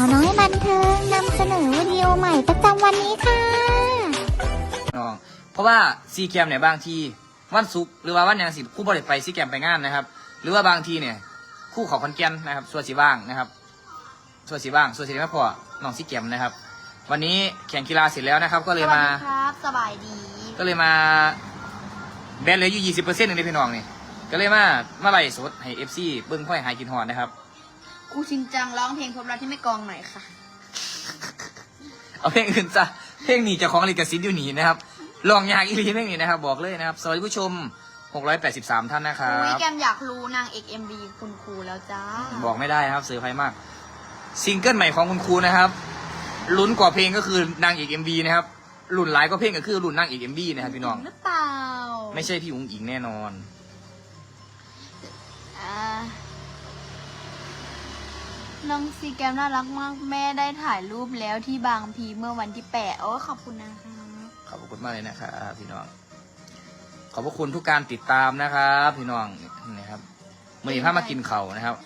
าวน้อยบันเทิงนำเสนอวิดีโอใหม่ประจำวันนี้ค่ะน้องเพราะว่าซีแกมเนี่ยบางทีวันศุกร์หรือว่าวันหยังสิคู่บริไปซีแกมไปงานนะครับ หรือว่าบางทีเนี่ย คู่เของคอนแกนนะครับส่วนสีบ้างนะครับส่วนสีบ้างส่วนสีไม่พอน้องซีแกมนะครับ วันนี้แข่งกีฬาเสร็จแล้วนะครับ ก็เลยมาสวัสดีครับสบายดี ก็เลยมาแบนเหลยอยู่ยี่สิบเปอร์เซ็นต์หนึ่งในพี่น้องนี่ก็เลยมามาไล่สดให้เอฟซีเบิ้งค่อยหายกินหอนนะครับ ครูชินจังร้องเพลงพบรักที่ไม่กองหน่อยค่ะ เอาเพลงอื่นซะเพลงนี้เจะของลิขสิทธิ์อยู่หนีนะครับลองยากอีหลีเพลงนี้นะครับ บอกเลยนะครับ สวัสดีผู้ชม 683 ท่านนะครัอุ้ยบ แกมอยากรู้นางเอกเอ็มบีคุณครูแล้วจ้าบอกไม่ได้ครับเซอร์ไพรส์มาก ซิงเกิลใหม่ของคุณครูนะครับลุ้นกว่าเพลงก็คือนางเอกเอ็มบีนะครับรุ่นหลายก็เพลงก็คือรุ่นนางเอกเอ็มบีนะครับพี่น้อง หรือเปล่าไม่ใช่พี่อุ๋งอิงแน่นอน อ่า น้องซีแกมน่ารักมาก แม่ได้ถ่ายรูปแล้วที่บางพีเมื่อวันที่แปดโอ้ขอบคุณนะคะขอบพระคุณมากเลยนะครับพี่น้อง ขอบพระคุณทุกการติดตามนะครับพี่น้องนี่ครับมื่อนี้พามากินเขาวนะครับ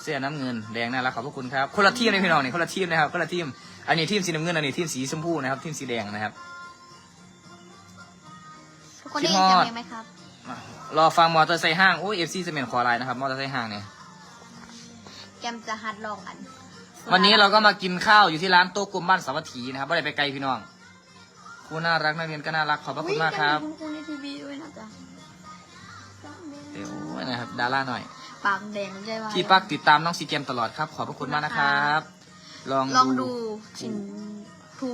เสื้อน้ำเงินแดงน่ารักขอบพระคุณครับคนละทีมเลยพี่น้องนี่คนละทีมนะครับคนละทีมอันนี้ทีมสีน้ำเงินอันนี้ทีมสีชมพูนะครับทีมสีแดงนะครับทุกคนได้ยินเสียงเพลงไหมครับรอฟังมอเตอร์ไซค์ห้างโอ้ยเอฟซีเซเมนต์ขอไลน์นะครับมอเตอร์ไซค์ห้างเนี่ย แกมจะฮัดลองอันวันนี้เราก็มากินข้าวอยู่ที่ร้านโต๊ะกลมบ้านสาวัตถีนะครับไม่ได้ไปไกลพี่น้องครูน่ารักนักเรียนก็น่ารักขอบพระคุณมากครับอุ๊ยแมีคุณครูในทีวีด้วยนะจ๊ะเดี๋ยวนะครับดาราหน่อย ปากแดงไม่ใช่ว่าพี่ปักติดตามน้องซีเกมตลอดครับ ขอบพระคุณมากนะครับ ลองลองดูชินภู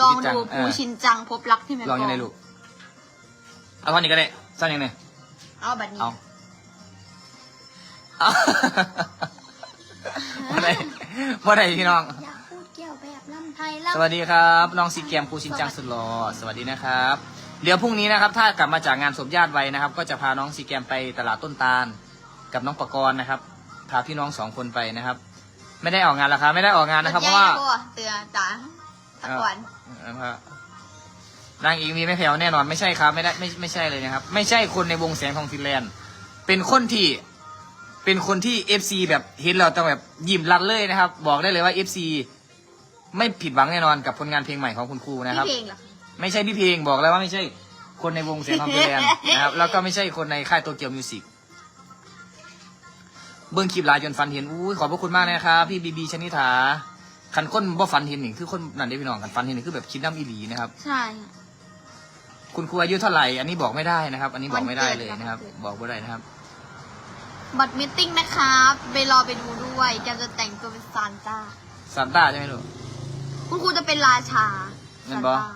ลองดูภูชินจังพบรักที่แม่ลองยังไงลูกเอาท่อนนี้ก็ได้สั้นยังไงเอาบัดนี้ เอาเอาพอได้พอได้พี่น้อง อยากพูดเกี่ยวแบบลำไทยสวัสดีครับ น้องซีเกมครูชินจังสุดหล่อสวัสดีนะครับ เดี๋ยวพรุ่งนี้นะครับ ถ้ากลับมาจากงานศพญาติไว้นะครับ ก็จะพาน้องซีเกมไปตลาดต้นตาล กับน้องปกรณ์นะครับ พาพี่น้องสองคนไปนะครับ ไม่ได้ออกงานแล้วครับไม่ได้ออกงานนะครับเพราะว่า เตือนจ๋าตะกอนนะครับนางเอกมีไม่แผ่วแน่นอนไม่ใช่ครับ ไม่ได้ไม่ไม่ใช่เลยนะครับ ไม่ใช่คนในวงแสงทองฟินแลนด์ เป็นคนที่ เป็นคนที่เอฟซีแบบเห็นเราต้องแบบยิ้มรัดเลยนะครับ บอกได้เลยว่าเอฟซีไม่ผิดหวังแน่นอนกับผลงานเพลงใหม่ของคุณครูนะครับ พี่เพลงเหรอไม่ใช่พี่เพลงบอกแล้วว่าไม่ใช่คนในวงแสงทองฟินแลนด์นะครับแล้วก็ไม่ใช่คนในค่ายโตเกียวมิวสิกเบื้องคลิปหลายจนฟันเห็นอุ้ยขอบพระคุณมากนะครับพี่บีบีชนิธาคันคนบ่ฟันเห็นนี่คือคนนั่นได้พี่น้องกันฟันเห็นนี่คือแบบคิดน้ำอีหลีนะครับ ใช่คุณครูอายุเท่าไหร่ อันนี้บอกไม่ได้นะครับ อันนี้บอกไม่ได้เลยวันเกิดนะครับวันเกิดบอกไม่ได้นะครับ บัตรมิทติ้งนะครับไปรอไปดูด้วยแกมจะแต่งตัวเป็นซานต้าซานต้าใช่ไหมลูกคุณครูจะเป็นราชาเงิซานนบอต้า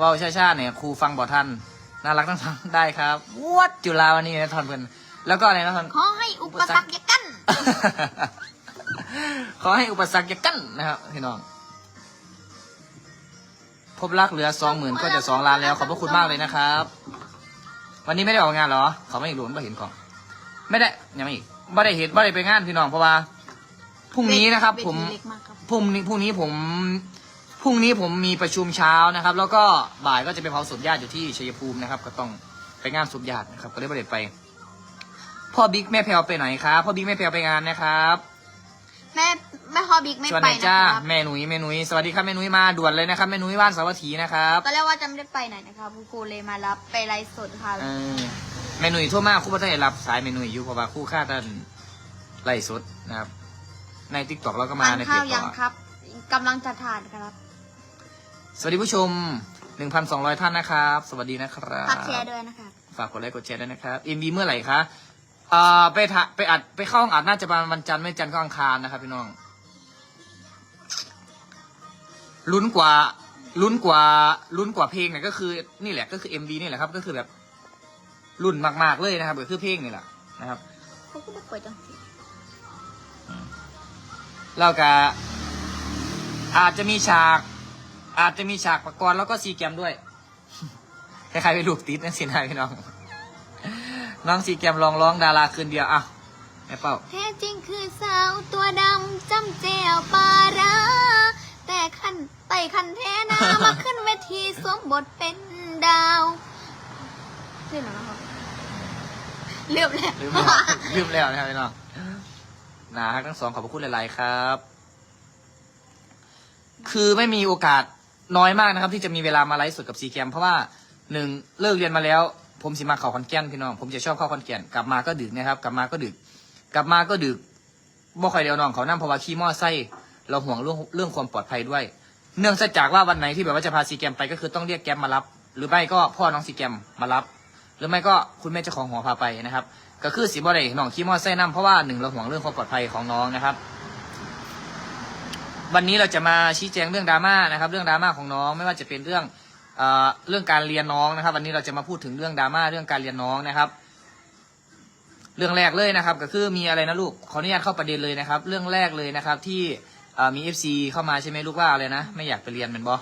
ว่าวชาชาเนี่ยครูฟังบอทันน่ารักทั้งสองได้ครับวัดจุฬาวันนี้นะทอนเพื่อนแล้วก็อะไรนะทอน ขอให้อุปสรรคอย่ากั้น ขอให้อุปสรรคอย่ากั้นนะครับพี่น้อง พบรักเหลือสองหมื่นก็จะสองล้านแล้ว ขอบพระคุณมากเลยนะครับ วันนี้ไม่ได้ออกงานเหรอ เขาไม่อีกหลุนไม่เห็นของ ไม่ได้ยังไม่อีกไม่ได้เห็นไม่ได้ไปงานพี่น้องเพราะว่าพรุ่งนี้นะครับ ผมเวทีเล็กมากครับพรุ่งนี้พรุ่งนี้ผมพรุ่งนี้ผมมีประชุมเช้านะครับ แล้วก็บ่ายก็จะไปเผาศพญาติอยู่ที่ชัยภูมินะครับ ก็ต้องไปงานศพญาตินะครับ ก็เลยไม่ได้ไป พ่อบิ๊กแม่แพลวไปไหนครับพ่อบิ๊กแม่แพลวไปงานนะครับ แม่แม่ฮอบิ๊กไม่สวัสไปดีนะจ้าครับแม่หนุ่ยแม่หนุ่ยสวัสดีครับแม่หนุ่ยมาด่วนเลยนะครับแม่หนุ่ยบ้านสาวัตถีนะครับตอนแรกว่าจะไม่ได้ไปไหนนะคะคุณครูเลยมารับไปไลฟ์สดค่ะ เออ แม่หนุ่ยทั่วมากครู่พัฒนารับสายแม่หนุ่ยอยู่เพราะว่าครู่ค่าท่านไล่สดนะครับ ในทิกตอกเราก็มาทานในเพข้าจวต่ยังอครับกำลังจะทานครับสวัสดีผู้ชม 1,200 ท่านนะครับ สวัสดีนะครับ ฝากแชร์ด้วยนะคะฝากกดไลค์กดแชร์ด้วยนะครับเอ็มบีเมื่อไหร่คะเอ่อไปถะไปอัดไปเข้าห้องอัดน่าจะประมาณวันจันทร์ไม่จันทร์ก็อังคารนะครับพี่น้องลุ้นกว่าลุ้นกว่าลุ้นกว่าเพลงเนี่ยก็คือนี่แหละก็คือเอ็มบีนี่แหละครับ ก็คือแบบ รุ่นมาก ๆ เลยนะครับก็คือเพลงนี่แหละนะครับเขาก็ไม่เปิดจังสิแล้วก็อาจจะมีฉาก อาจจะมีฉากประกรณ์แล้วก็ซีแกรมด้วยคล้ายๆไปลูกติดนั่นสินะพี่น้อง น้องซีแกรมลองร้องดาราคืนเดียวอะแม่เป้าแท้จริงคือสาวตัวดำจำเจวปลาร้าแต่คันไต่คันเทนามาขึ้นเวทีสวมบทเป็นดาวเรื่องอะไรนะครับ เรื่องแล้วลืมแล้วลืมแล้วนะครับพี่น้องนาฮักทั้งสองขอบพระคุณหลาย ๆ ครับ คือไม่มีโอกาสน้อยมากนะครับ ที่จะมีเวลามาไลฟ์สดกับซีแกมเพราะว่าหนึ่งเลิกเรียนมาแล้ว ผมสิมาเขาคอนแก่นพี่น้องผมจะชอบเข้าคอนแก่นกลับมาก็ดึกนะครับ กลับมาก็ดึก กลับมาก็ดึกบ่ค่อยเดียวน้องเขานั่งเพราะว่าขี่มอไซค์เราห่วงเรื่องเรื่องความปลอดภัยด้วย เนื่องจากว่าวันไหนที่แบบว่าจะพาซีแกมไปก็คือต้องเรียกแกมมารับ หรือไม่ก็พ่อน้องซีแกมมารับ หรือไม่ก็คุณแม่เจ้าของหอพาไปนะครับ ก็คือสีบ่ได้น้องขี่มอไซค์นั่เพราะว่าหนึ่งเราห่วงเรื่องความปลอดภัยของน้องนะครับ วันนี้เราจะมาชี้แจงเรื่องดราม่านะครับ เรื่องดราม่าของน้องไม่ว่าจะเป็นเรื่องเอ่อเรื่องการเรียนน้องนะครับ วันนี้เราจะมาพูดถึงเรื่องดราม่าเรื่องการเรียนน้องนะครับ เรื่องแรกเลยนะครับ ก็คือมีอะไรนะลูกขออนุญาตเข้าประเด็นเลยนะครับ เรื่องแรกเลยนะครับที่เอ่อมีเอฟซีเข้ามาใช่ไหมลูกว่าอะไรนะ ไม่อยากไปเรียนเป็นบอ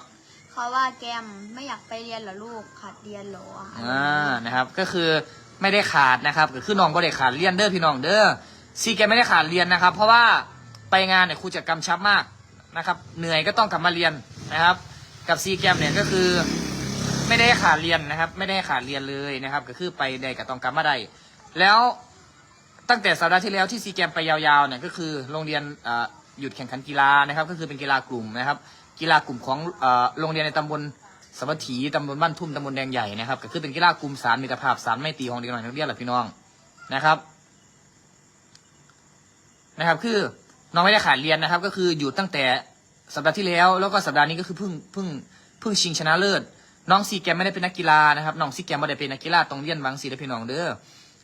เขาว่าแกมไม่อยากไปเรียนเหรอลูกขาดเรียนเหรออ่านะครับ ก็คือไม่ได้ขาดนะครับก็คือน้องก็ได้ขาดเรียนเด้อพี่น้องเด้อซีแกไม่ได้ขาดเรียนนะครับ เพราะว่าไปงานเนี่ยครูจะกำชับมากนะครับ เหนื่อยก็ต้องกลับมาเรียนนะครับ กับซีแกมเนี่ยก็คือไม่ได้ขาดเรียนนะครับ ไม่ได้ขาดเรียนเลยนะครับ ก็คือไปได้กับต้องกลับมาได้แล้วตั้งแต่สัปดาห์ที่แล้วที่ซีแกมไปยาวๆเนี่ยก็คือโรงเรียนหยุดแข่งขันกีฬานะครับ ก็คือเป็นกีฬากลุ่มนะครับ กีฬากลุ่มของโรงเรียนในตำบลสวัสดีตำบลบ้านทุ่มตำบลแดงใหญ่นะครับก็คือเป็นกีฬากลุ่มสารมิตรภาพสารไม่ตีของเด็กหน่อยนักเรียนแหละพี่น้องนะครับ นะครับ คือน้องไม่ได้ขาดเรียนนะครับ ก็คืออยู่ตั้งแต่สัปดาห์ที่แล้ว แล้วก็สัปดาห์นี้ก็คือเพิ่งเพิ่งเพิ่งชิงชนะเลิศน้องซีแกมไม่ได้เป็นนักกีฬานะครับน้องซีแกมไม่ได้เป็นนักกีฬาตรงเรียนบางสีและพี่น้องเด้อ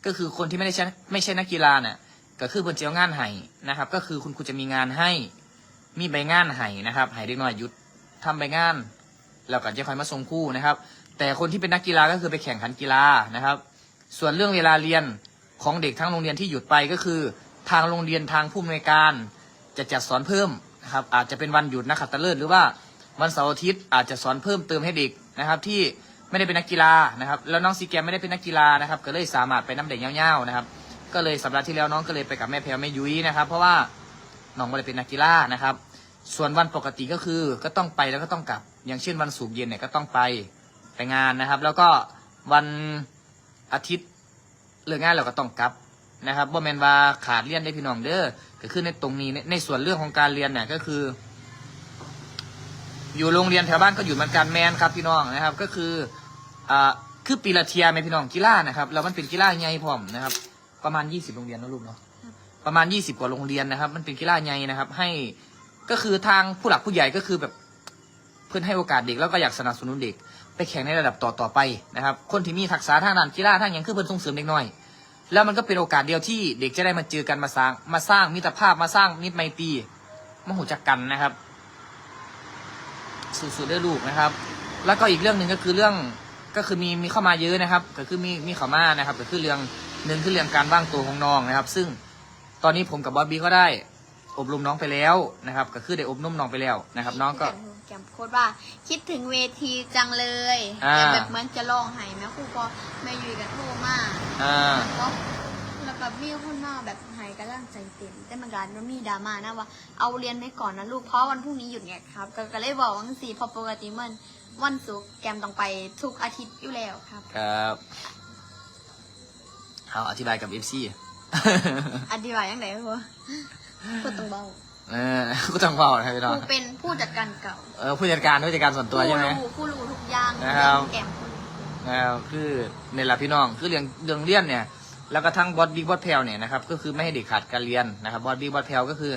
ก็คือคนที่ไม่ได้ใช่ไม่ใช่นักกีฬาเนี่ยก็คือเพิ่นเจียวงานให้นะครับ ก็คือคุณครูจะมีงานให้ มีใบงานให้นะครับให้เด็กน้อยหยุดทำใบงาน แล้วก็จะคอยมาส่งคู่นะครับ แต่คนที่เป็นนักกีฬาก็คือไปแข่งขันกีฬานะครับ ส่วนเรื่องเวลาเรียนของเด็กทั้งโรงเรียนที่หยุดไปก็คือ ทางโรงเรียนทางผู้อำนวยการ จะจัดสอนเพิ่มนะครับ อาจจะเป็นวันหยุดนักขัตฤกษ์หรือว่าวันเสาร์อาทิตย์อาจจะสอนเพิ่มเติมให้เด็กนะครับ ที่ไม่ได้เป็นนักกีฬานะครับ แล้วน้องซีแกมไม่ได้เป็นนักกีฬานะครับ ก็เลยสามารถไปน้ำเด็กเงี้ยวๆนะครับ ก็เลยสัปดาห์ที่แล้วน้องก็เลยไปกับแม่แพรวแม่ยุ้ยนะครับ เพราะว่า น้องไม่ได้เป็นนักกีฬานะครับ ส่วนวันปกติก็คือก็ต้องไปแล้วก็ต้องกลับ อย่างเช่นวันศุกเย็นเนี่ยก็ต้องไปไปงานนะครับ แล้วก็วันอาทิตย์เลิกงานเราก็ต้องกลับนะครับบ่แมนว่าขาดเรียนได้พี่น้องเด้อก็คือในตรงนี้ในในส่วนเรื่องของการเรียนเนี่ยก็คือ อยู่โรงเรียนแถวบ้านก็อยู่เหมือนกันแมนครับพี่น้องนะครับ ก็คืออ่าคือปีละเทียไหมพี่น้องกีฬานะครับแล้วมันเป็นกีฬาใหญ่พร้อมนะครับ ประมาณยี่สิบโรงเรียนนะลูกเนาะ ประมาณยี่สิบกว่าโรงเรียนนะครับ มันเป็นกีฬาใหญ่นะครับ ให้ก็คือทางผู้หลักผู้ใหญ่ก็คือแบบเพื่อนให้โอกาสเด็กแล้วก็อยากสนับสนุนเด็ก ไปแข่งในระดับต่อต่อไปนะครับ คนที่มีทักษะทางด้านกีฬาทางอย่างคือเพื่อนส่งเสริมเด็กน้อย แล้วมันก็เป็นโอกาสเดียวที่เด็กจะได้มาเจอกันมาสร้างมาสร้างมิตรภาพมาสร้างมิตรไมตรีมาหูจักกันนะครับสู่ๆได้ลูกนะครับ แล้วก็อีกเรื่องหนึ่งก็คือเรื่องก็คือมีมีเข้ามาเยอะนะครับ ก็คือมีมีเข้ามานะครับ ก็คือเรื่องหนึ่งคือเรื่องการว่างตัวของน้องนะครับ ซึ่ง ตอนนี้ผมกับบอบบี้ก็ได้ อบรมน้องไปแล้วนะครับ ก็คือได้อบรมน้องไปแล้วนะครับ น้องก็ แกมโคตรว่า คิดถึงเวทีจังเลยอ่าแต่แบบเหมือนจะร้องไห้แม่ครูพอแม่ยุยกับโทรมาอ่า แล้วแล้วแบบมีคนมาแบบไห้กำลังใจเต็มแต่มันการมันมีดราม่านะว่าเอาเรียนไปก่อนนะลูกเพราะวันพรุ่งนี้หยุดไงครับ ก็ก็เลยบอกว่าสี่พอปกติมันวันศุกร์แกมต้องไปทุกอาทิตย์อยู่แล้วครับ ครับ เอาอธิบายกับเอฟซี อธิบายยังไงวะพูดตรงเบาเออกูต้องบอกนะครับพี่คน้องรูเป็นผู้จัดการเก่าเออผู้จัดการผู้จัดการส่วนตัวใช่ไหม ผู้รู้ผู้รู้ทุกอย่างนะครับ แกมผู้รู้นะครับคือในหลักพี่น้องคือเรื่องเรื่องเรียนเนี่ย แล้วก็ทั้งบอสบิ๊กบอสแพลเนี่ยนะครับก็คือไม่ให้เด็กขาดการเรียนนะครับบอสบิ๊กบอสแพลก็คือ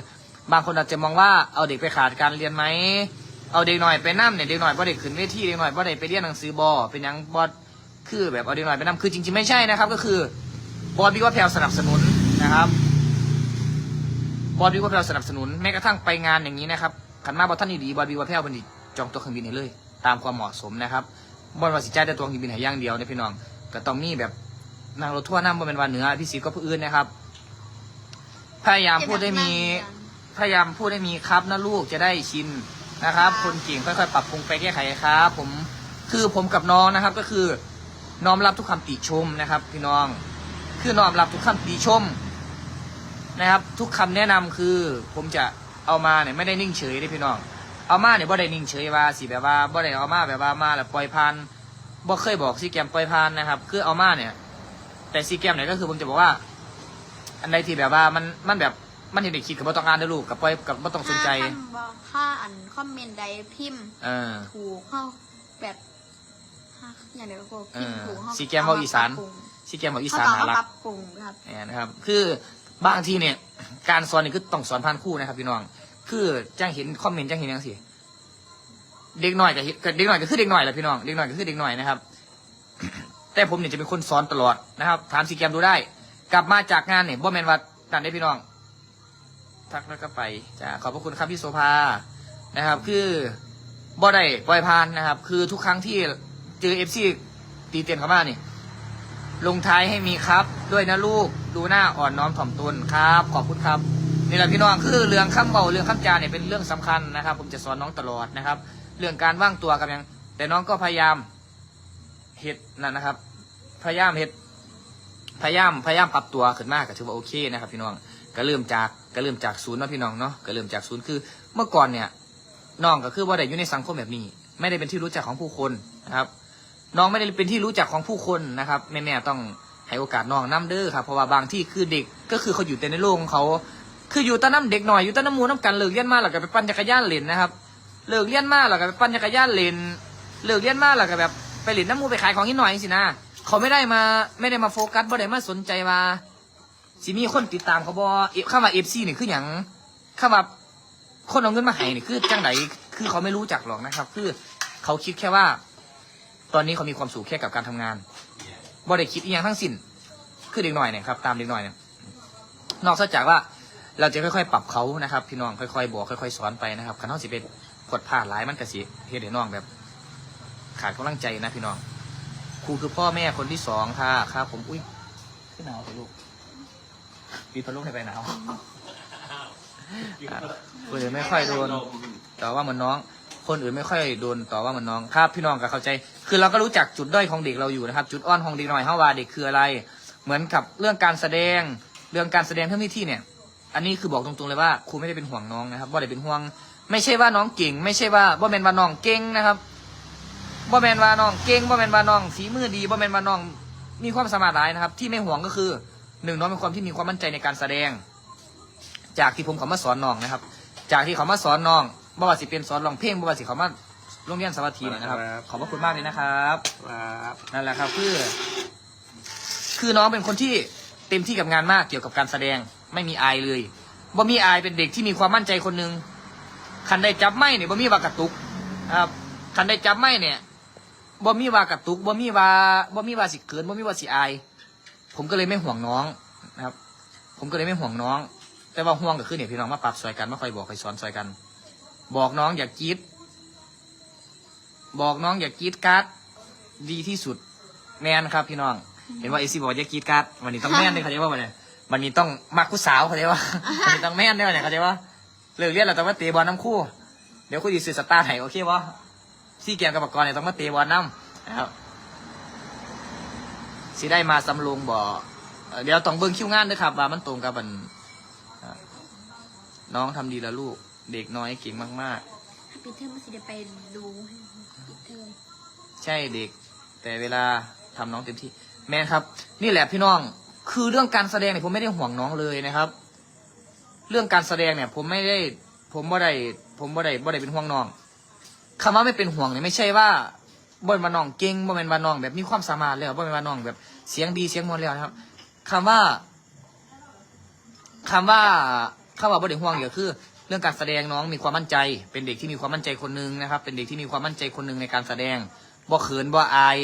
บางคนอาจจะมองว่าเอาเด็กไปขาดการเรียนไหมเอาเด็กหน่อยไปนั่เนี่ยเด็กหน่อยบ่เด็กขึ้นเวทีเด็กหน่อยบ่เด็กไปเรียนหนังสือบอเป็นหยังบอสคือแบบเอาเด็กหน่อยไปนั่คือจริงๆไม่ใช่นะครับ ก็คือ บอสบิ๊กบอสแพลสนับสนุนนะครับบอสบิ๊กบอสแพลสนับสนุนแม้กระทั่งไปงานอย่างนี้นะครับขันมาบอสท่านดีๆบอสบิ๊กบอสแพลเป็นดิจองตัวเครื่องบินให้เลย ตามความเหมาะสมนะครับบอสว่าสิจ่ายแต่ตัวเครื่องบินให้อย่างเดียวนะพี่น้องก็ต้องมีแบบนั่งรถทั่วร์นั่งบนเป็นวันเหนือพี่สีก็ผู้อื่นนะครับ พยายามพูดได้มีพยายามพูดให้มีครับนะลูกจะได้ชินนะครับ คนเก่งค่อยๆปรับปรุงไปแก้ไขครับ ผมคือผมกับน้องนะครับก็คือน้อมรับทุกคำติชมนะครับ พี่น้อง คือน้อมรับทุกคำติชมนะครับ ทุกคำแนะนำคือผมจะเอามาเนี่ยไม่ได้นิ่งเฉยเลยพี่น้อง เอามาเนี่ยบ่ได้นิ่งเฉยว่าสิแบบว่าบ่ได้เอามาแบบว่ามาแล้วปล่อยผ่านบ่เคยบอกซีแกมปล่อยผ่านนะครับ คือเอามาเนี่ย แต่ซีแกมเนี่ยก็คือผมจะบอกว่า อันใดที่แบบว่ามันมันแบบมันเห็นเด็กคิดกับบ่ต้องอ่านนะลูกกับปล่อยกับบ่ต้องสนใจถ้าคำบอกค่าอันคอมเมนต์ใดพิมพ์เออถูกเข้าแบบฮะอย่างเดียวก็พิมพ์ถูกเข้าเออสีแกมเอาอีสานเปรับปรุง ซีเกมบอกอีเขาสานต้องน่าเอารัปกรับปรุงครับ เนี่ยนะครับ คือบางทีเนี่ย การสอนนี่คือต้องสอนผ่านครู่นะครับพี่น้อง คือจ้างเห็นคอมเมนต์จ้างเห็นยังสิเด็กหน่อยกับเด็กหน่อยก็คือเด็กหน่อยแหละพี่น้องเด็กหน่อยก็คือเด็กหน่อยนะครับ แต่ผมเนี่ยจะเป็นคนสอนตลอดนะครับ ถามซีแกมดูได้ กลับมาจากงานเนี่ยบ่แมนว่าดันได้พี่น้อง ทักแล้วก็ไปจ้าขอบพระคุณครับพี่โซภานะครับ คือบ่ได้ปล่อยพานนะครับ คือทุกครั้งที่เจอเอฟซีตีเตียนเข้ามานี่ ลงท้ายให้มีครับ ด้วยนะลูกดูหน้าอ่อนน้อมถ่อมตนครับ ขอบคุณครับนี่แหละพี่น้องคือเรื่องคำเบาเรื่องคำจานเนี่ยเป็นเรื่องสำคัญนะครับ ผมจะสอนน้องตลอดนะครับ เรื่องการว่างตัวกับยัง แต่น้องก็พยายามเฮ็ดนั่นนะครับ พยายามเฮ็ดพยายามพยายามปรับตัวขึ้นมากก็ถือว่าโอเคนะครับพี่น้องก็เริ่มจากก็เริ่มจากศูนย์นะพี่น้องเนาะก็เริ่มจากศูนย์คือ เมื่อก่อนเนี่ยน้องก็คือว่าได้อยู่ในสังคมแบบนี้ ไม่ได้เป็นที่รู้จักของผู้คนนะครับ น้องไม่ได้เป็นที่รู้จักของผู้คนนะครับแม่ๆต้องให้โอกาสน้องน้ำเด้อครับเพราะว่าบางที่คือเด็กก็คือเขาอยู่แต่ในโลกของเขา คืออยู่ตะน้ำเด็กหน่อยอยู่ตะน้ำมูน้ำกันเลิกเรียนมาแล้วก็ไปปั่นจักรยานเล่นนะครับเลิกเรียนมาแล้วก็ไปปั่นจักรยานเล่นเลิกเรียนมาแล้วก็แบบไปเล่นน้ำมูไปขายของนิดหน่อยสินะเขาไม่ได้มาไม่ได้มาโฟกัสบ่ได้มาสนใจว่าสิมีคนติดตามเขาบ่เอฟข้ามาเอฟซีนี่คืออย่างข้ามาคนเอาเงินมาให้นี่คือจังไหนคือเขาไม่รู้จักหรอกนะครับ คือเขาคิดแค่ว่า ตอนนี้เขามีความสุขแค่กับการทำงานบ่ได้คิดอีกอย่างทั้งสิ้น คือเด็กหน่อยเนี่ยครับ ตามเด็กหน่อยเนี่ย นอกจากว่าเราจะค่อยๆ ปรับเขานะครับ พี่น้องค่อยๆบอกค่อยๆสอนไปนะครับคันเท่าสิเป็นกดผ่านหลายมันกระสิเฮ็ดให้น้องแบบ ขาดกำลังใจนะพี่น้องครูคือพ่อแม่คนที่สองค่ะครับผมอุ้ยขึ้นหนาวสิลูกปีพัดลมให้ไปหนาว อะคนอื่นไม่ค่อยโดนต่อว่าเหมือนน้อง คนอื่นไม่ค่อยโดนต่อว่าเหมือนน้องครับพี่น้องก็เข้าใจ คือเราก็รู้จักจุดด้อยของเด็กเราอยู่นะครับ จุดอ่อนของเด็กหน่อยเฮาว่าเด็กคืออะไร เหมือนกับเรื่องการแสดงเรื่องการแสดงทั้งที่ที่เนี่ย อันนี้คือบอกตรงๆเลยว่าครูไม่ได้เป็นห่วงน้องนะครับว่าได้เป็นห่วง ไม่ใช่ว่าน้องเก่ง ไม่ใช่ว่าบ่แมนว่าน้องเก่งนะครับบ่แมนว่าน้องเก่งบ่แมนว่าน้องฝีมือดีบ่แมนว่าน้องมีความสามารถหลายนะครับ ที่ไม่ห่วงก็คือหนึ่งน้องเป็นความที่มีความมั่นใจในการแสดง จากที่ผมเขามาสอนน้องนะครับ จากที่เขามาสอนน้อง บ่ว่าสิเป็นสอนร้องเพลงบ่ว่าสิเขามาโรงเรียนสวัสดีเนี่ยนะครับ ขอบพระคุณมากเลยนะครับครับนั่นแหละครับคือคือน้องเป็นคนที่เต็มที่กับงานมากเกี่ยวกับการแสดงไม่มีอายเลยบ่มีอายเป็นเด็กที่มีความมั่นใจคนหนึ่งคันได้จับไม่เนี่ยบ่มีว่ากระตุกครับคันได้จับไม่เนี่ยบ่มีว่ากระตุกบ่มีว่าบ่มีว่าสิเกินบ่มีว่าสิอาย ผมก็เลยไม่ห่วงน้องนะครับ ผมก็เลยไม่ห่วงน้อง แต่ว่าห่วงก็คือเนี่ยพี่น้องมาปรับซอยกันมาคอยบอกคอยสอนซอยกัน บอกน้องอย่ากรีดบอกน้องอย่ากรีดการ์ดดีที่สุดแมนครับพี่น้อง เห็นว่าเอซี่บอกว่าอย่ากรีดการ์ดวันนี้ต้องแมนเลยเขาใจว่าวันนี้วันนี้ต้องมักผู้สาวเขาใจว่าวันนี้ต้องแมนด้วยเนี่ยเขาใจว่าเลิกเรียนเราต้องมาเตะบอลน้ำคู่ เดี๋ยวคู่ดีสื่อสตาร์ไห้โอเควะซี่เกียงกับปกรณ์เนี่ยต้องมาเตะบอลน้ำนะครับสิได้มาสำรวงบ่เอ่อเดี๋ยวต้องเบิ่งคิวงานด้วยครับ ว่ามันตรงกับมันอ่าน้องทำดีแล้วลูก เด็กน้อยเก่งมากๆปีเทอมมันสิเดี๋ยวไปดูปีเทอมใช่เด็ก แต่เวลาทำน้องเต็มที่ แม่นครับ นี่แหละพี่น้อง คือเรื่องการแสดงเนี่ยผมไม่ได้ห่วงน้องเลยนะครับ เรื่องการแสดงเนี่ย ผมไม่ได้ ผมบ่ได้ ผมบ่ได้บ่ได้เป็นห่วงน้องคำว่าไม่เป็นห่วงเนี่ยไม่ใช่ว่าบ่เป็นว่าน้องเก่งบ่เป็นว่าน้องแบบมีความสามารถแล้วบ่เป็นว่าน้องแบบเสียงดีเสียงมวลแล้วนะครับคำว่า คำว่าคำว่าบ่ได้ห่วงก็คือ เรื่องการแสดงน้องมีความมั่นใจ เป็นเด็กที่มีความมั่นใจคนหนึงนะครับ เป็นเด็กที่มีความมั่นใจคนหนึงในการแสดงบ่เขินบ่อาย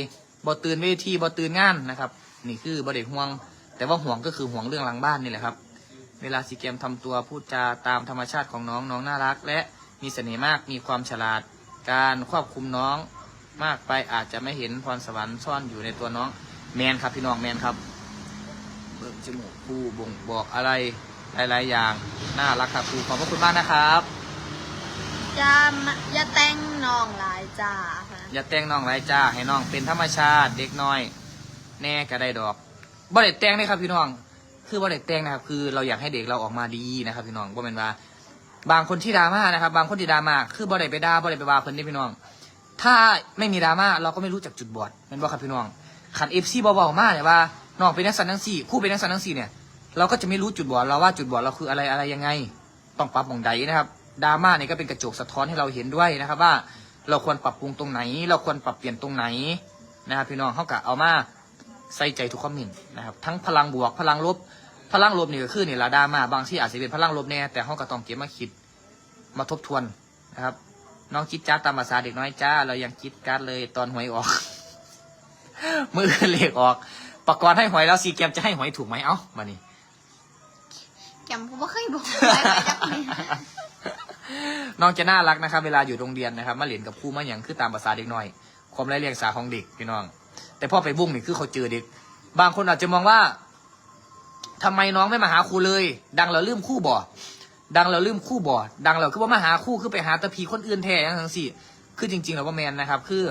บ่ตื่นเวทีบ่ตื่นงานนะครับ นี่คือบ่ได้ห่วง แต่ว่าห่วงก็คือห่วงเรื่องหลังบ้านนี่แหละครับ เวลาซีเกมทำตัวพูดจาตามธรรมชาติของน้องน้องน่ารัก และมีเสน่ห์มากมีความฉลาด การควบคุมน้องมากไปอาจจะไม่เห็นพรสวรรค์ซ่อนอยู่ในตัวน้องแมนครับพี่น้องแมนครับเบิกจมูกครูบ่งบอกอะไร หลาย ๆ อย่าง น่ารักครับครูขอบพระคุณมากนะครับอย่ามาอย่าแต่งน้องหลายจ้าอย่าแต่งน้องไรจ้า ให้น้องเป็นธรรมชาติเด็กน้อย แน่ก็ได้ดอกบ่ได้แต่งเลยครับพี่น้อง คือบ่ได้แต่งนะครับ คือเราอยากให้เด็กเราออกมาดีนะครับพี่น้องบ่เป็นว่า บางคนที่ดราม่านะครับ บางคนที่ดราม่าคือบ่ได้ไปด่าบ่ได้ไปว่าเพิ่นนี่พี่น้อง ถ้าไม่มีดราม่าเราก็ไม่รู้จักจุดบอดแม่นบ่ครับพี่น้องขันเอฟซีเบาๆมาเนี่ยว่าน้องเป็นนักสันนังสี่คู่เป็นนักสันนังสี่เนี่ย เราก็จะไม่รู้จุดบอดเราว่าจุดบอดเราคืออะไรอะไรยังไง ต้องปรับมองใดนะครับดราม่าเนี่ยก็เป็นกระจกสะท้อนให้เราเห็นด้วยนะครับ ว่าเราควรปรับปรุงตรงไหน เราควรปรับเปลี่ยนตรงไหนนะครับพี่น้องเขากะเอามาใส่ใจทุกคอมเมนต์นะครับทั้งพลังบวกพลังลบพลังลบนี่ก็คือนี่ละดราม่าบางที่อาจจะเป็นพลังลบแน่แต่เขาก็ต้องเก็บมาคิดมาทบทวนนะครับน้องคิดจ้าตามภาษาเด็กน้อยจ้า เรายังคิดการเลยตอนหวยออก มือเลขออก ประกรณ์ให้หวยแล้วซีเกมจะให้หวยถูกไหมเอ้ามานี่ แกมผมว่าเคยบอกไว้ไปจักเลยน้องจะน่ารักนะครับ เวลาอยู่โรงเรียนนะครับมาเรียนกับครูมาอย่างคือตามภาษาเด็กน้อย ความไร้เรียงสาของเด็กพี่น้อง แต่พ่อไปบุ้งนี่คือเขาเจอเด็ก บางคนอาจจะมองว่าทำไมน้องไม่มาหาครูเลย ดังเราลืมคู่บ่ดังเราลืมคู่บ่ดังเราคือว่ามาหาคู่คือไปหาตะพีคนอื่นแท้ยังทั้งสี่ คือจริงๆแล้วว่าแมนนะครับ คือ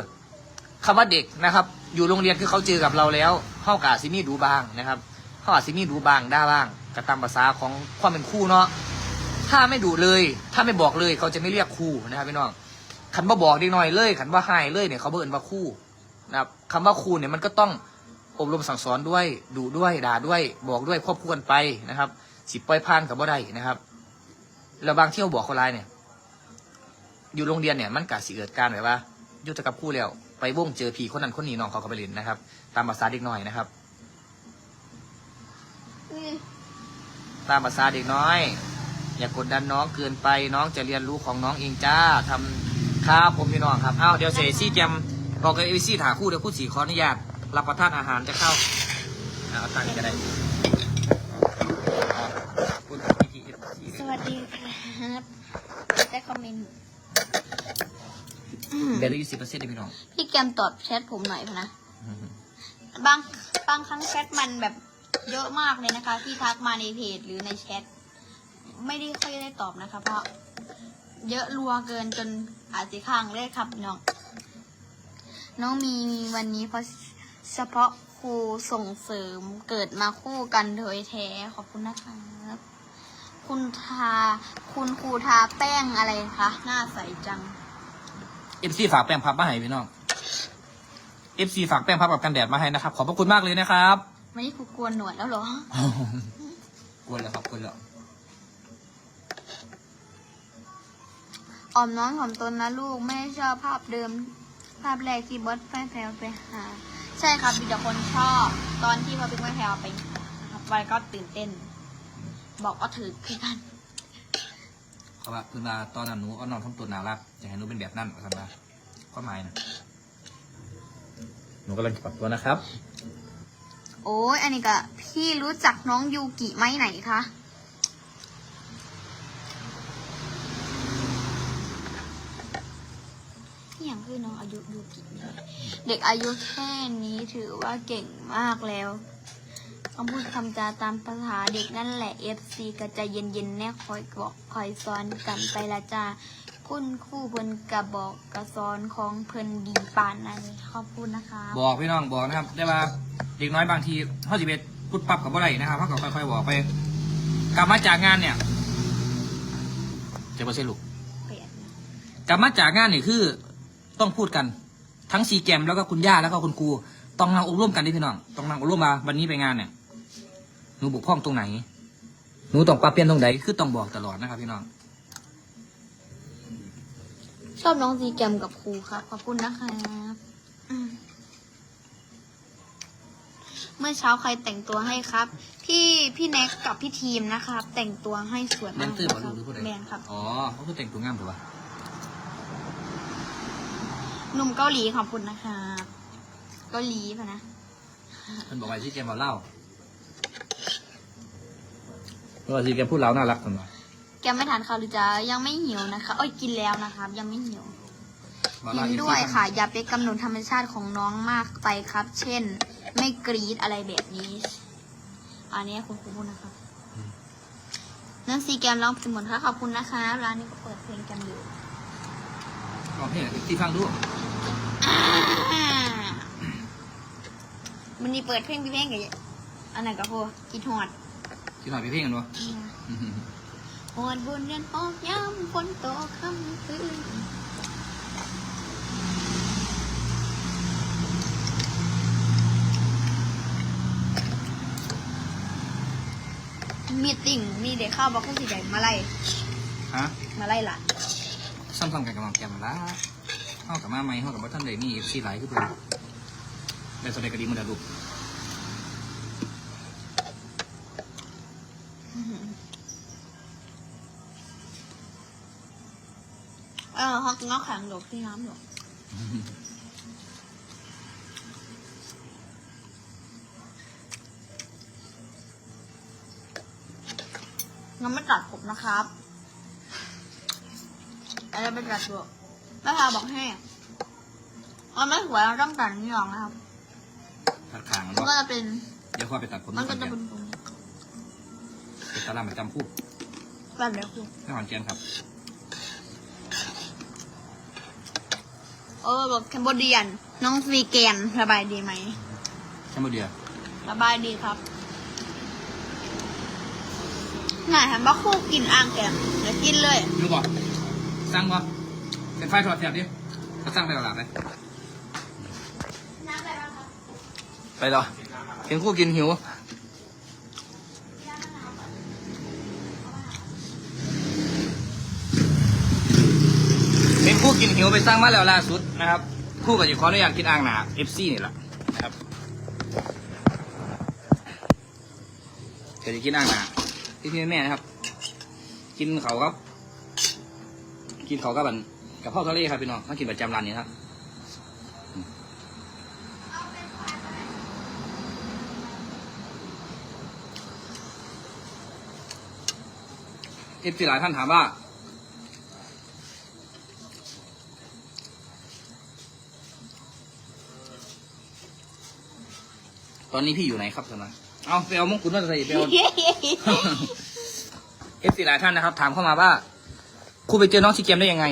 คำว่าเด็กนะครับ อยู่โรงเรียนคือเขาเจอกับเราแล้วเข้ากาซิมีดูบ้างนะครับ เข้าอาซิมีดูบ้างได้บ้างกระตามภาษาของความเป็นคู่เนาะถ้าไม่ดูเลย ถ้าไม่บอกเลยเขาจะไม่เรียกครูนะครับพี่น้องขันว่าบอกเด็กน้อยเลยขันว่าให้เลยเนี่ยเขาเบิ่นว่าครูนะครับคำว่าครูเนี่ยมันก็ต้องอบรมสั่งสอนด้วยดูด้วยด่าด้วย บอกด้วยควบคู่กันไปนะครับ สิบปล่อยผ่านกับบ่ได้นะครับแล้วบางที่ยวบอกเขาไลน์เนี่ย อยู่โรงเรียนเนี่ยมันกะสิเกิดการแบบว่ายุติกับคู่แล้วไปวงเจอผีคนนั้นคนนี้น้องเขาก็ไปเล่นนะครับ ตามภาษาเด็กน้อยนะครับ อืม ตามภาษาเด็กน้อย อย่ากกดดันน้องเกินไปน้องจะเรียนรู้ของน้องเองจ้าทำครับผมพี่น้องครับอ้าวเดี๋ยวเซซี่เตรียมบอกกับเอซี่ถาคู่เดี๋ยวคู่สีขออนุญาตรับประทานอาหารจะเข้าอ่าเอาตั้งนี้ก็ได้พูดกับพี่ทีเอฟซีสวัสดีครับได้คอมเมนต์เบลล์ยี่สิบเปอร์เซ็นต์พี่น้อง พี่แกมตอบแชทผมหน่อยพะนะ บางบางครั้งแชทมันแบบ เยอะมากเลยนะคะ ที่ทักมาในเพจหรือในแชทไม่ได้ค่อยได้ตอบนะคะ เพราะเยอะรัวเกินจนอาจจะค้างเลยครับน้อง น้องมีมีวันนี้เพราะเฉพาะครูส่งเสริมเกิดมาคู่กันโดยแท้ขอบคุณนะครับคุณทาคุณครูทาแป้งอะไรคะหน้าใสจังเอฟซีฝากแป้งพับมาให้พี่น้องเอฟซีฝากแป้งพับกับกันแดดมาให้นะครับ ขอบพระคุณมากเลยนะครับ วันนี้ครูกวนหนวดแล้วเหรอ กวนแล้วครับกวนแล้วออมน้องของตนนะลูกไม่ชอบภาพเดิม ภาพแรกที่บอสแฟนแพลวไปหา ใช่ครับมีแต่คนชอบ ตอนที่พอบิ๊กแฟนแพลวไปหานะครับไว้ก็ตื่นเต้น บอกว่าถือคือกันเขาว่าคือมาตอนนั้นหนูเอาน้องทำตัวน่ารักอยากให้หนูเป็นแบบนั้นสันว่าก็หมายนะหนูกำลังจะปรับตัวนะครับ โอ้ยอันนี้ก็พี่รู้จักน้องยูกิไหมไหนคะนี่อย่างคือน้องอายุยูกิเด็กอายุแค่นี้ถือว่าเก่งมากแล้วคำพูดคำจาตามภาษาเด็กนั่นแหละ FC ก็ใจะเย็นๆแน่คอยบอกคอยสอนกันไปละจ้า คุณครู่เพิ่นกระบอกกระสอนของเพิ่นดีปานนั้นขอบคุณนะคะ บอกพี่น้องบอกนะครับ ได้ว่าเด็กน้อยบางทีเขาจะไปพุดปรับกับอะไรนะครับเขาก็ค่อยๆบอกไป กลับมาจากงานเนี่ยจะไม่ใช่ลูกเปลี่ยนกลับมาจากงานเนี่ยคือต้องพูดกัน ทั้งซีแกมแล้วก็คุณย่าแล้วก็คุณครูต้องนั่งอบรมกันดิพี่น้องต้องนั่งอบรมมาวันนี้ไปงานเนี่ยหนูบกพร่องตรงไหนหนูต้องปรับเปลี่ยนตรงไหนคือต้องบอกตลอดนะครับพี่น้อง ชอบน้องซีแกมกับครูครับ ขอบคุณนะคะอืมเมื่อเช้าใครแต่งตัวให้ครับ พี่พี่แน็กกับพี่ทีมนะครับ แต่งตัวให้สวยแดมากนเซอร์บอกคลูรักหรือผู้ใดแมนครับ อ๋อเขาคือแต่งตัวงามถูกปะหนุ่มเกาหลีขอบคุณนะคะเกาหลีปะนะเพิ่นบอกว่าซีแกมบอกเล่าเพราะว่าซีแกมพูดเล่าน่ารักจังเลย แกไม่ทานข้าวหรือจะยังไม่หิวนะคะเอ้ยกินแล้วนะครับ ยังไม่หิวบอกเห็เล่านอีกด้วยทีค่ะ อย่าไปกำหนดธรรมชาติของน้องมากไปครับ เช่น ไม่กรีดอะไรแบบนี้ อันนี้คุณครูพูดนะครับนั่นซีแกมร้องเพลงหมดค่ะขอบคุณนะคะร้านนี้ก็เปิดเพลงกันอยู่บอกเพลงที่ฟังดูมันนี่เปิดเพลงพี่เพลงกับอันไหนก็พอกินหอดที่หน่อยไปเพลงกันวะ หอดบนเรือนออกย้ำฝนตกค่ำคืนมีติ่งมีเด็กเข้าบอกคุณสีแดงมาไล่ฮะมาไล่หล่ะซ้ำๆกันกับน้องแกมละเฮากับมาใหม่เฮากับว่าท่านใดนี่ซีหลายคือเพิ่นได้สดก็ดีมันดาลูก เออฮอกงอกแข็งหลบที่น้ำหลบงั้นไม่ตัดผมนะครับอะไรไปตัดตัวแม่พาบอกให้มันไม่สวยเราต้องตัดนี่ออกนะครับตัดขางมันเนาะก็จะเป็น เดี๋ยวค่อยไปตัดผมมันก็ที่ขจะอนแก่เป็นนตรงนี้เป็นตลาดประจำผู้แบบเดียวคุณที่ขอนแก่นครับ เออแบบแคมโบเดียน น้องซีแกนสบายดีไหม แค่โมเดียสบายดีครับไหนทำบ้าคู่กินอ่างแกมเดี๋ยวกินเลยรู้บ่สั่งบ่เป็นไฟถอดแถบดิก็สั่งไปตลาดไปไปต่อเห็นคู่กินหิว เป็นคู่กินหิวไปสร้างมาแล้วล่าสุดนะครับคู่กับจะขออนุญาตกินอ่างหนาเอฟซีนี่แหละนะครับเดี๋ยวจะกินอ่างหนาพี่พี่แม่นะครับ กินเขาครับ กินเขากับบันกับพ่อทะเลครับพี่น้องต้องกินประจำร้านนี้ครับเอฟซีหลายท่านถามว่า ตอนนี้พี่อยู่ไหนครับสนะเอาไปเอามงกุฎมาใส่ไปเอาเอฟซีหลายท่านนะครับ ถามเข้ามาว่าครูไปเจอน้องซีเกมได้ยังไง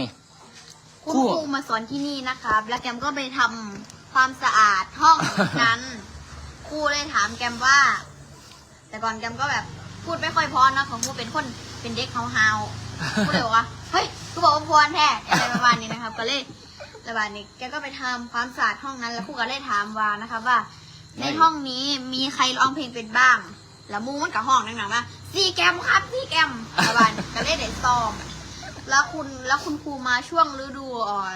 คุณครูมาสอนที่นี่นะครับ แล้วแกมก็ไปทำความสะอาดห้องนั้น ครูเลยถามแกมว่า แต่ก่อนแกมก็แบบพูดไม่ค่อยเพอนะของครูเป็นคนเป็นเด็กเฮาๆครูเลยบอกว่าเฮ้ยกูบอกว่าพรแท้อะไรประมาณนี้นะครับ ก็เลยระบาดนี้แกก็ไปทำความสะอาดห้องนั้น แล้วครูก็เลยถามว่านะครับว่า ในห้องนี้มีใครร้องเพลงเป็นบ้าง แล้วมูมันกับห้องนั่งๆว่าซีแกมครับซีแกมระบาดก็เลยเด็ดซ้อม แล้วคุณแล้วคุณครูมาช่วงฤดูเอ่อ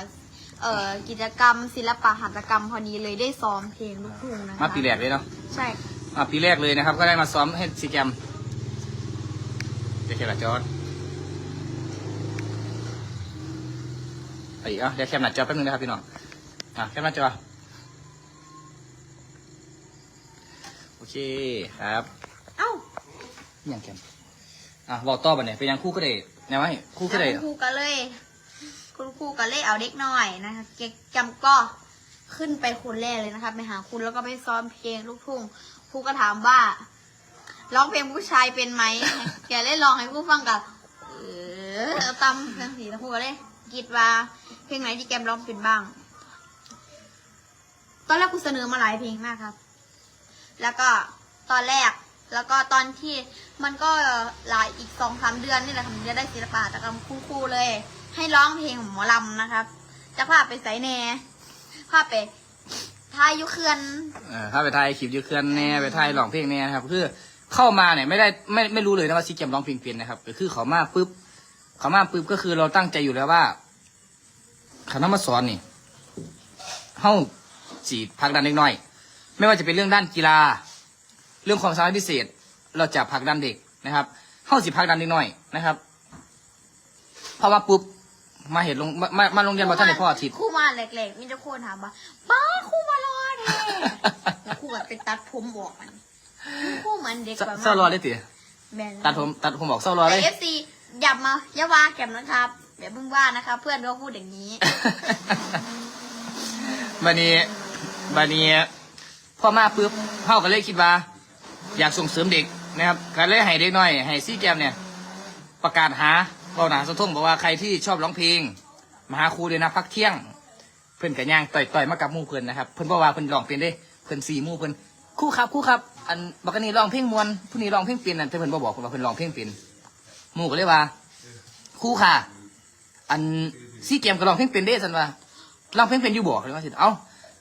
เอ่อกิจกรรม ศิลปะหัตถกรรมพอดีเลยได้ซ้อมเพลงลูกทุ่งนะคะมาปีแรกเลยเนาะใช่มาปีแรกเลยนะครับ ก็ได้มาซ้อมให้ซีเกมเดี๋ยวแค่ละจอดไอ้อะเดี๋ยวแคมหน้าจอแป๊บนึงนะครับพี่น้องอะแคมหน้าจอโอ เคครับ เอ้ายังแคมอะบอกต่อไปเนี่ยเป็นยังคู่ก็ได้แนะไว้คู่ก็ได้แล้วคุณครูก็เลย คุณครูก็เลยเอาเด็กหน่อยนะคะเก็กจำก็ขึ้นไปคนแรกเลยนะครับไปหาคุณแล้วก็ไปซ้อมเพลงลูกทุ่งครูก็ถามว่าร้องเพลงผู้ชายเป็นไหม แกเลยลองให้ครูฟังกับเออเอาตำเสียงสีแล้วครูก็เลยคิดว่าเพลงไหนที่แกมร้องเป็นบ้าง ตอนแรกครูเสนอมาหลายเพลงมากครับ แล้วก็ตอนแรก แล้วก็ตอนที่มันก็หลายอีกสองสามเดือนนี่แหละค่ะมันจะได้ศิลปะแต่กรรมครูๆเลย ให้ร้องเพลงหมอลำนะครับจะพาไปใส่แหน่พาไปทายยุเคือนเออถ้าไปถ่ายคลิปยูเคลื่อนแน่ไปถ่ายร้องเพลงแน่ครับคือเข้ามาเนี่ยไม่ได้ไม่ไม่รู้เลยนะว่าซีเกมร้องเพลงเป็นนะครับคือเขามาปุ๊บเขามาปุ๊บก็คือเราตั้งใจอยู่แล้วว่าคณะมาสอนนี่เฮ้าสีพักดันเล็กน้อย ไม่ว่าจะเป็นเรื่องด้านกีฬา เรื่องความสามารถพิเศษ เราจะผลักดันเด็กนะครับเฮ้าสิพักดันเล็กน้อยนะครับพอมาปุ๊บมาเห็นลงมามามาโรงเรียนมาท่านในพ่ออาทิตย์ ครู่มาแหลกๆ มีแต่คนถามว่าป้าครู่มารอแท้แล้วครู่ก็ไปตัดผมบอกมันครู่เหมือนเด็กแบบเศร้ารอเลยติแบนตัดผมตัดผมบอกเศร้ารอเลแต่ย เอฟซีอย่ามาอย่าว่าแกมนะครับอย่าเพิ่งว่านะครับเพื่อนก็พูดอย่างนี้ บันนี้บันนี้พ่ อมาปุ๊บพ่อก็เลยคิดว่า อยากส่งเสริมเด็กนะครับก็เลยให้เด็กน้อยให้ซี่แกมเนี่ย ประกาศหาเบาหนาสะทุ่งบอกว่าใครที่ชอบร้องเพลงมาหาครูเลยนะพักเที่ยง เพื่อนกับย่างต่อยต่อยมากับมู่เพื่อนนะครับเพื่อนบอกว่าเพื่อนร้องเป็นได้เพื่อนสี่มู่เพื่อนครู่ครับครู่ครับ อันบักนี้ร้องเพลงมวนผู้นี้ร้องเพลงเป็นนั่นแต่เพื่อนบ่บอกว่าเพื่อนร้องเพลงเป็นมู่ก็เลยว่าครู่ค่ะ อันซี่เกมก็ร้องเพลงเป็นได้สันว่าร้องเพลงเป็นอยู่บอกเลยว่าสิเอ้า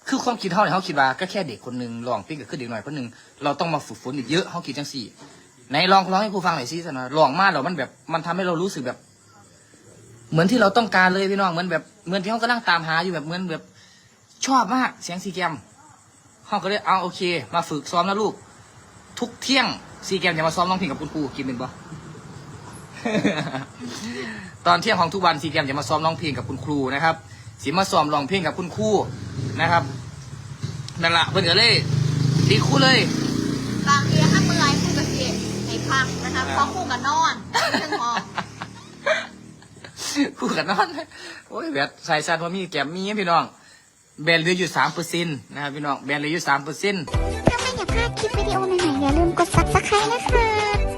คือความคิดเขาเนี่ยเขาคิดว่าก็แค่เด็กคนหนึ่งร้องเพลงก็คือเด็กหน่อยคนหนึ่งเราต้องมาฝึกฝนอีกเยอะเขาคิดจังสี่ไหนลองร้องให้ครูฟังหน่อยซิสนะลองมาแล้วมันแบบมันทำให้เรารู้สึกแบบ เหมือนที่เราต้องการเลยพี่น้องเหมือนแบบเหมือนที่เขากำลังตามหาอยู่แบบเหมือนแบบชอบมากเสียงซีแกมเขาก็เลยเอาโอเค มาฝึกซ้อมนะลูก ทุกเที่ยงซีแกมจะมาซ้อมร้องเพลงกับคุณครูกินเป็นปะตอนเที่ยงของทุกวันซีแกมจะมาซ้อมร้องเพลงกับคุณครูนะครับสิมาซ้อมร้องเพลงกับคุณครู นะครับนั่นละเพิ่นก็เลยตีคู่เลย บางทีถ้าเมื่อยคู่กับเสียให้พักนะคะเพราะคู่กับนอนเรื่องมองคู่กันนอนโอ้ยแบบใส่ซันว่ามีแกมมีพี่น้อง แบนเหลืออยู่สามเปอร์เซ็นต์นะครับพี่น้องแบนเหลืออยู่สามเปอร์เซ็นต์ถ้าไม่อยากพลาดคลิปวิดีโอใหม่ๆอย่าลืมกด subscribe นะคะ